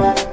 이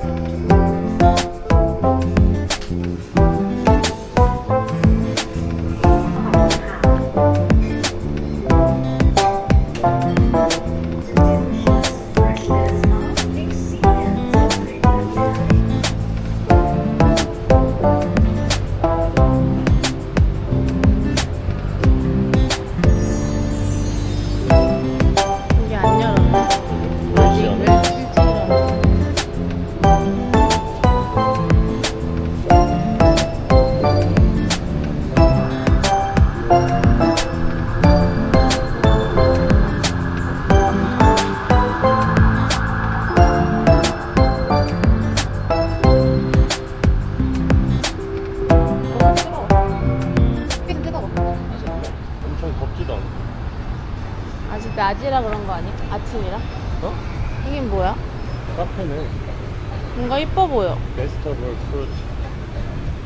뭔가 이뻐 보여. 베스터블 프루트.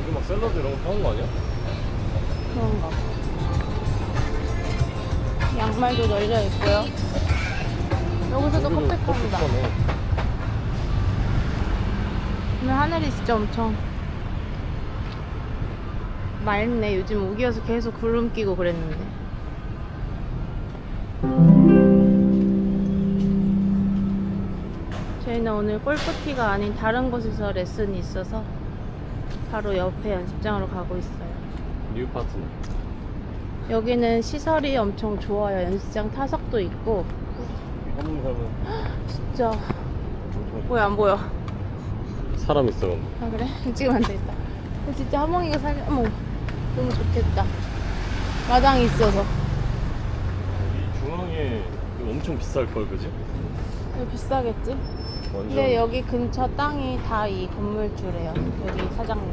이게 막 샐러드 이런 거 파는 거 아니야? 그런가 봐. 양말도 널려 있고요. 여기서도 여기도 커피 파는다. 커피파네. 오늘 하늘이 진짜 엄청 맑네. 요즘 우기여서 계속 구름 끼고 그랬는데. 저희는 오늘 골프티가 아닌 다른 곳에서 레슨이 있어서 바로 옆에 연습장으로 가고 있어요. 뉴 파트너. 여기는 시설이 엄청 좋아요. 연습장 타석도 있고 한번 가면 진짜 보여 안 보여? 사람 있어 근데. 아 그래? 찍으면 안 되겠다. 진짜 하몽이가 살 어머 너무 좋겠다. 마당이 있어서 이 중앙에 이거 엄청 비쌀 걸 그지? 이거 비싸겠지? 완전 근데 여기 근처 땅이 다 이 건물주래요. 여기 사장님.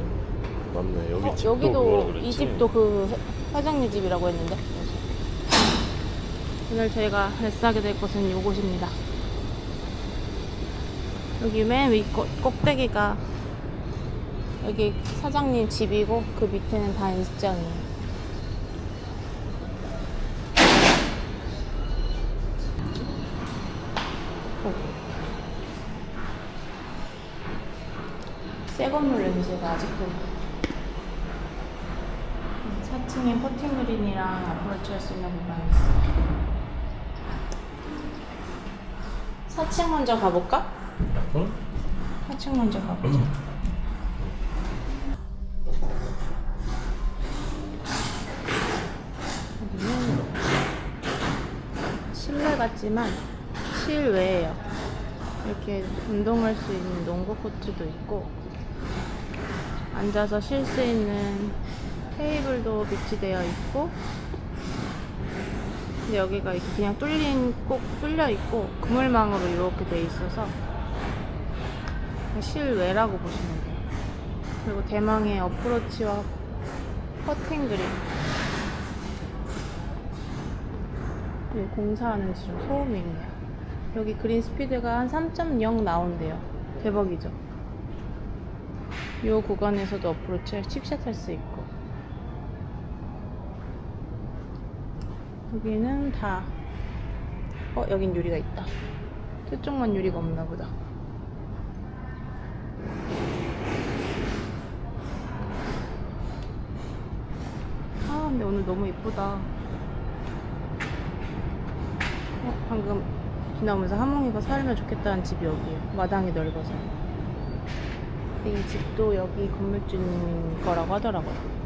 맞네. 여기 어, 집도 그거라 여기도 그랬지. 이 집도 그 사장님 집이라고 했는데. 오늘 저희가 레슨하게 될 곳은 이곳입니다. 여기 맨 위 꼭대기가 여기 사장님 집이고 그 밑에는 다 연습장이에요. 새 건물 냄새가 아직도 4층에 퍼팅 그린이랑 아프로치 할수 있는 공간이 있어 4층 먼저 가볼까? 응? 4층 먼저 가보자 여기는 실내 같지만 실외예요 이렇게 운동할 수 있는 농구 코트도 있고 앉아서 쉴 수 있는 테이블도 비치되어 있고 근데 여기가 이렇게 그냥 뚫린 꼭 뚫려 있고 그물망으로 이렇게 돼 있어서 실외라고 보시면 돼요. 그리고 대망의 어프로치와 퍼팅 그린 여기 공사하는지 좀 소음이 있네요. 여기 그린 스피드가 한 3.0 나온대요. 대박이죠. 이 구간에서도 어프로치를 칩샷 할 수 있고 여기는 다 어, 여긴 유리가 있다. 저쪽만 유리가 없나 보다. 아, 근데 오늘 너무 이쁘다. 어, 방금 지나오면서 하몽이가 살면 좋겠다는 집이 여기예요. 마당이 넓어서. 근데 이 집도 여기 건물주님 거라고 하더라고요.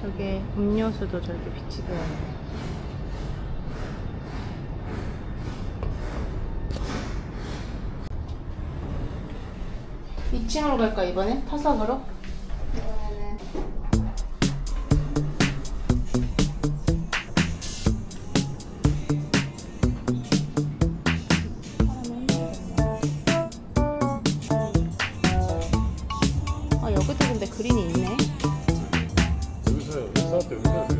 저게 음료수도 저렇게 비치되어 있네요. 이층으로 갈까 이번에? 타석으로? 그린이 있네. 여기서 여기서 여기서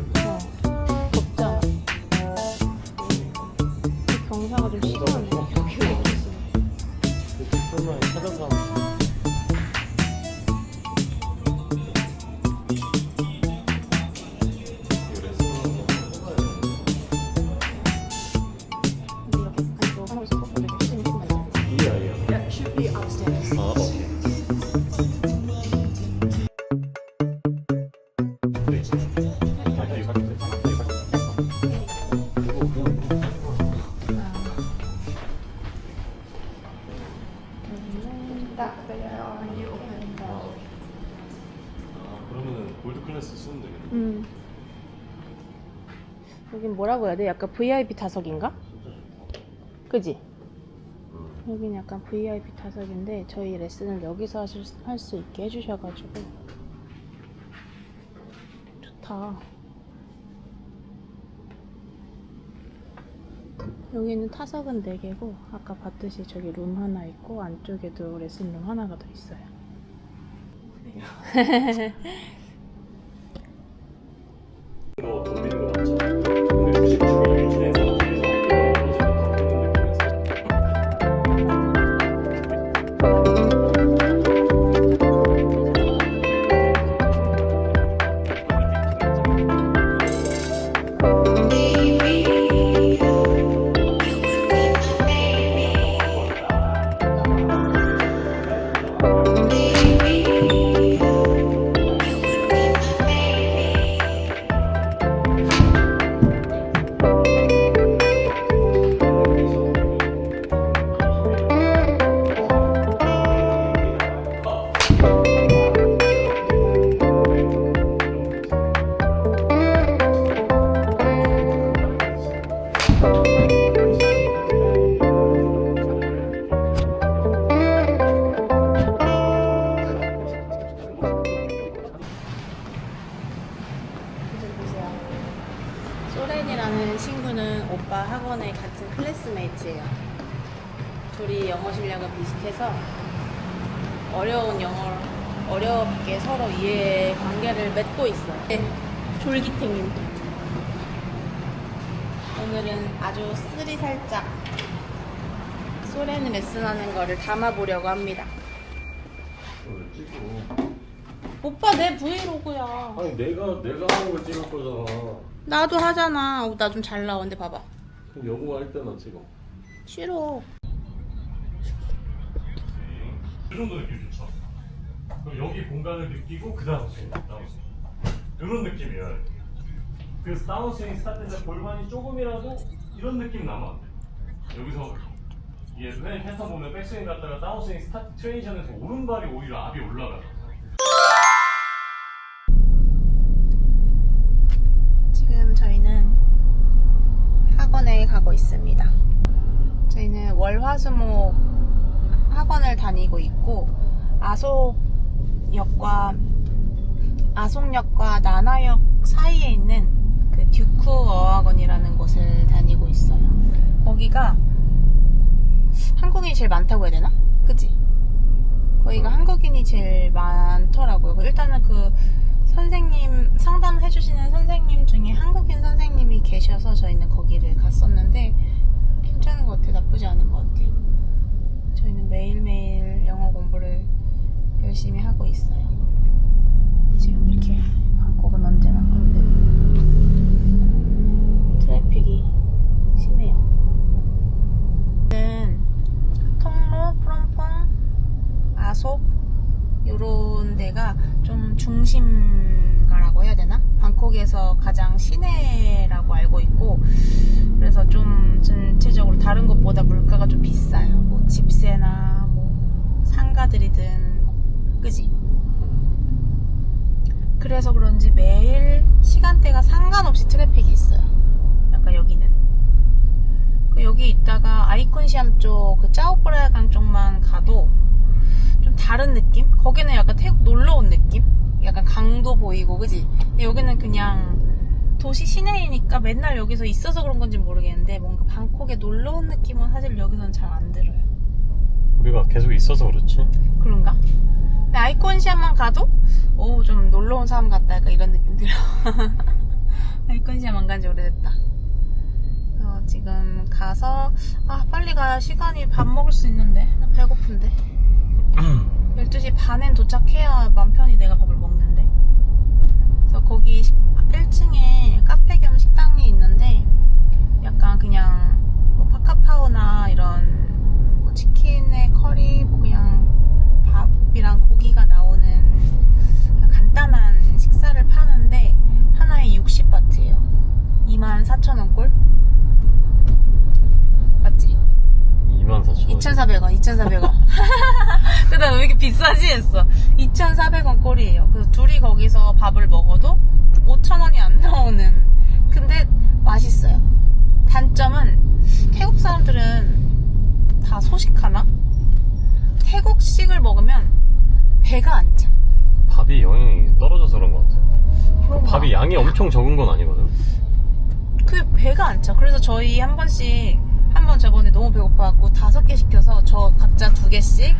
약간 VIP 타석인가? 그지? 여긴 약간 VIP 타석인데 저희 레슨을 여기서 하실 할 수 있게 해주셔가지고 좋다. 여기는 타석은 4개고 아까 봤듯이 저기 룸 하나 있고 안쪽에도 레슨룸 하나가 더 있어요. 비슷해서 어려운 영어 어렵게 서로 이해 관계를 맺고 있어요. 네, 졸기탱님. 오늘은 아주 쓰리 살짝 소렌 레슨하는 거를 담아보려고 합니다. 왜 찍어? 오빠 내 브이로그야. 아니 내가 내가 하는 걸 찍을 거잖아. 나도 하잖아. 나 좀 잘 나오는데 봐봐. 그럼 영어 할 때나 찍어. 싫어. 이 정도 느낌 좋죠. 그럼 여기 공간을 느끼고 그 다음 스윙, 다운 스윙. 이런 느낌이에요. 그래서 다운 스윙 스타트 때 골반이 조금이라도 이런 느낌 나면 안 돼. 여기서 이게 해서 보면 백스윙 갔다가 다운 스윙 스타트 트레이션에서 오른발이 오히려 앞이 올라가. 지금 저희는 학원에 가고 있습니다. 저희는 월화수목 학원을 다니고 있고 아속역과 아속역과 나나역 사이에 있는 그 듀크 어학원이라는 곳을 다니고 있어요. 거기가 한국인이 제일 많다고 해야 되나? 그지? 거기가 한국인이 제일 많더라고요. 일단은 그 선생님, 상담해 주시는 선생님 중에 한국인 선생님이 계셔서 저희는 거기를 갔었는데, 괜찮은 것 같아요. 나쁘지 않은 것 같아요. 저희는 매일매일 영어 공부를 열심히 하고 있어요. 지금 이렇게 방콕은 언제나 그런데, 트래픽이 심해요. 는 통로, 프롬퐁, 아속, 요런 데가 좀 중심 해야 되나? 방콕에서 가장 시내라고 알고 있고 그래서 좀 전체적으로 다른 곳보다 물가가 좀 비싸요. 뭐 집세나 뭐 상가들이든 뭐, 그지? 그래서 그런지 매일 시간대가 상관없이 트래픽이 있어요. 약간 여기는. 그 여기 있다가 아이콘시암 쪽 그 짜오프라야강 쪽만 가도 좀 다른 느낌? 거기는 약간 태국 놀러 온 느낌? 약간 강도 보이고, 그지? 여기는 그냥 도시 시내이니까 맨날 여기서 있어서 그런 건지 모르겠는데 뭔가 방콕에 놀러 온 느낌은 사실 여기서는 잘 안 들어요. 우리가 계속 있어서 그렇지. 그런가? 근데 아이콘시암만 가도 오 좀 놀러 온 사람 같다 약간 이런 느낌 들어. 아이콘시암 안간지 오래됐다. 어, 지금 가서 아 빨리 가야 시간이 밥 먹을 수 있는데 나 배고픈데 12시 반엔 도착해야 맘 편히 내가 밥을 먹는데? 그래서 거기 1층에 카페 겸 식당이 있는데 약간 그냥 뭐 파카파오나 이런 뭐 치킨에 커리 뭐 그냥 밥이랑 고기가 나오는 그냥 간단한 식사를 파는데 2,400원. 근데 왜 이렇게 비싸지 했어. 2,400원 꼴이에요. 그래서 둘이 거기서 밥을 먹어도 5,000원이 안 나오는. 근데 맛있어요. 단점은 태국 사람들은 다 소식하나? 태국식을 먹으면 배가 안 차. 밥이 영양이 떨어져서 그런 것 같아. 그런가? 밥이 양이 엄청 적은 건 아니거든. 그 배가 안 차. 그래서 저희 한 번씩 한 번 저번에 너무 배고파갖고 다섯 개 시켜서 저 각자 두 개씩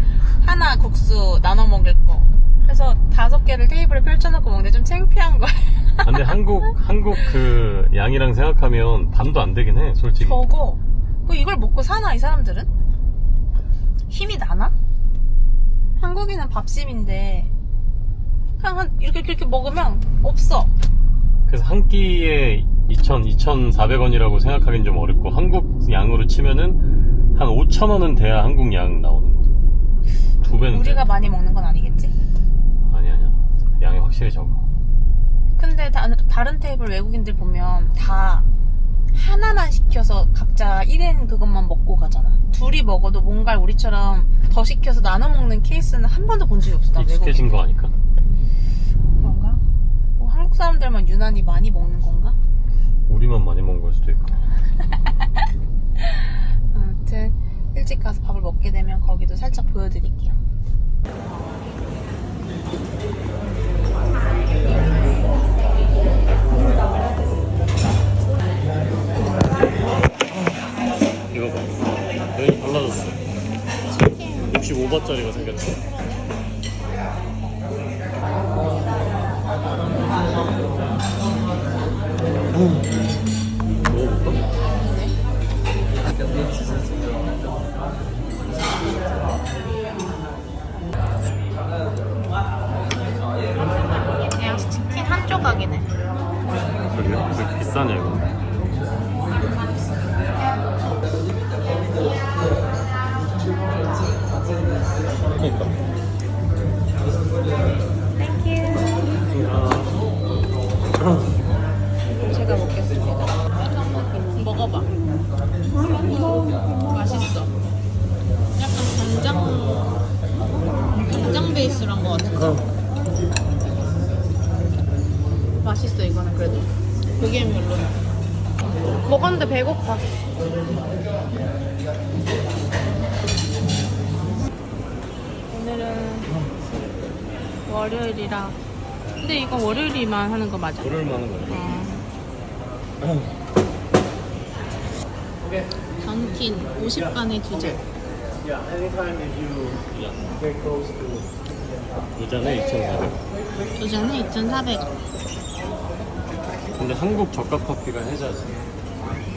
하나 국수 나눠 먹을 거. 그래서 다섯 개를 테이블에 펼쳐놓고 먹는데 좀 창피한 거예요. 아, 근데 한국 한국 그 양이랑 생각하면 반도 안 되긴 해, 솔직히. 저거 그 이걸 먹고 사나 이 사람들은? 힘이 나나? 한국인은 밥심인데 그냥 한 이렇게 이렇게 먹으면 없어. 그래서 한 끼에 2,000, 2,400원이라고 생각하기는 좀 어렵고 한국 양으로 치면은 한 5,000원은 돼야 한국 양 나오는 거죠. 두 배는 우리가 많이 먹는 건 아니겠지? 돼. 아니 아니야. 양이 확실히 적어. 근데 다, 다른 테이블 외국인들 보면 다 하나만 시켜서 각자 1인 그것만 먹고 가잖아. 둘이 먹어도 뭔가 우리처럼 더 시켜서 나눠 먹는 케이스는 한 번도 본 적이 없어. 나 익숙해진 외국인. 거 아닐까? 그런가? 뭐 한국 사람들만 유난히 많이 먹는 건가? 수도 있고. 아무튼 일찍 가서 밥을 먹게 되면 거기도 살짝 보여드릴게요. 이거 봐. 여기 달라졌어. 65바짜리가 생겼어. 왜 이렇게 비싸냐, 이거? 맛있어 이거는 그래도. 그게 별로야. 먹었는데 배고파. 오늘은 월요일이라. 근데 이거 월요일이만 하는 거 맞아? 오를 만한 거야. 어. 던킨 50반에 두 잔. Yeah, anytime if you get close to 두 잔에 2,400원. 두 잔에 2,400원. 근데 한국 저가 커피가 해자지.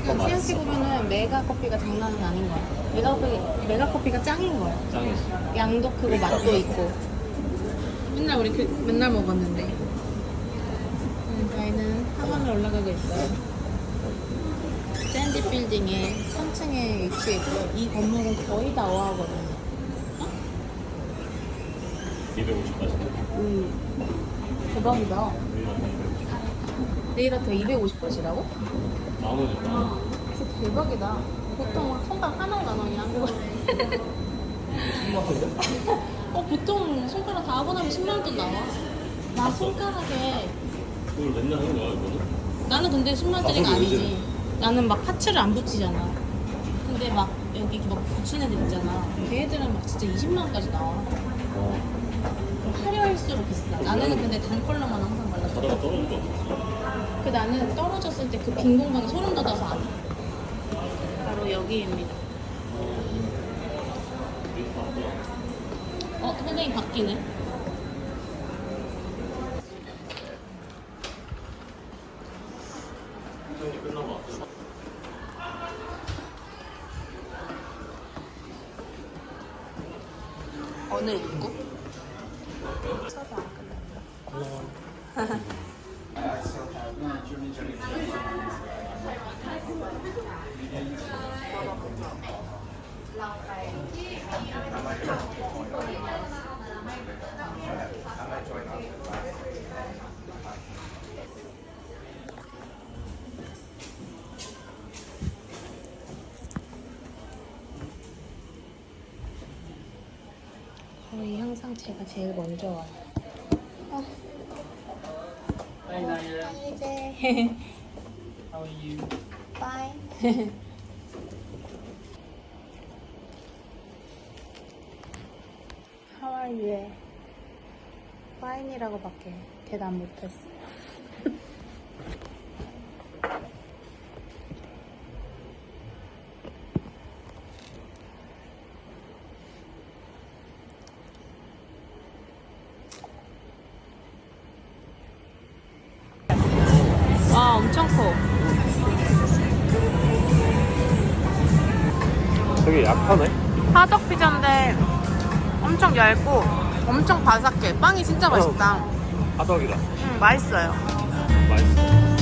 생각해 보면은 메가 커피가 장난이 아닌 거야. 메가 커피, 메가 커피가 짱인 거야. 짱이지. 양도 크고 맛도 있고. 맨날 우리 그, 맨날 먹었는데. 음, 저희는 하원을 올라가고 있어요. 샌디 빌딩에 3층에 위치해 있고 이 건물은 거의 다 어하거든요. 250까지. 음, 대박이다. 내일 한테 250번이라고? 나머지 진짜 대박이다. 보통 손가락 하나에 만 원이야. 어, 보통 손가락 다 하고 나면 10만 원돈 나와. 나 손가락에 그걸 맨날 하는 거야, 이거는? 나는 근데 10만 원짜리가 아니지. 나는 막 파츠를 안 붙이잖아. 근데 막 여기 막 붙인 애들 있잖아. 걔네들은 막 진짜 20만 원까지 나와. 어. 화려할수록 비싸. 나는 근데 단 컬러만 항상 자다가 떨어질 것 같아. 그 나는 떨어졌을 때 그 빈 공간에 소름 돋아서 안 해. 바로 여기입니다. 어, 선생님 바뀌네. 거의 항상 제가 제일 먼저 와요. 어. Hi, Naya. Hi there. How are you? Fine. Are you? Fine이라고 밖에 대답 못했어. 와 엄청 커. 되게 약하네. 화덕 피자인데 엄청 얇고 엄청 바삭해. 빵이 진짜 맛있다. 하덕이다. 음, 맛있어요. 맛있어.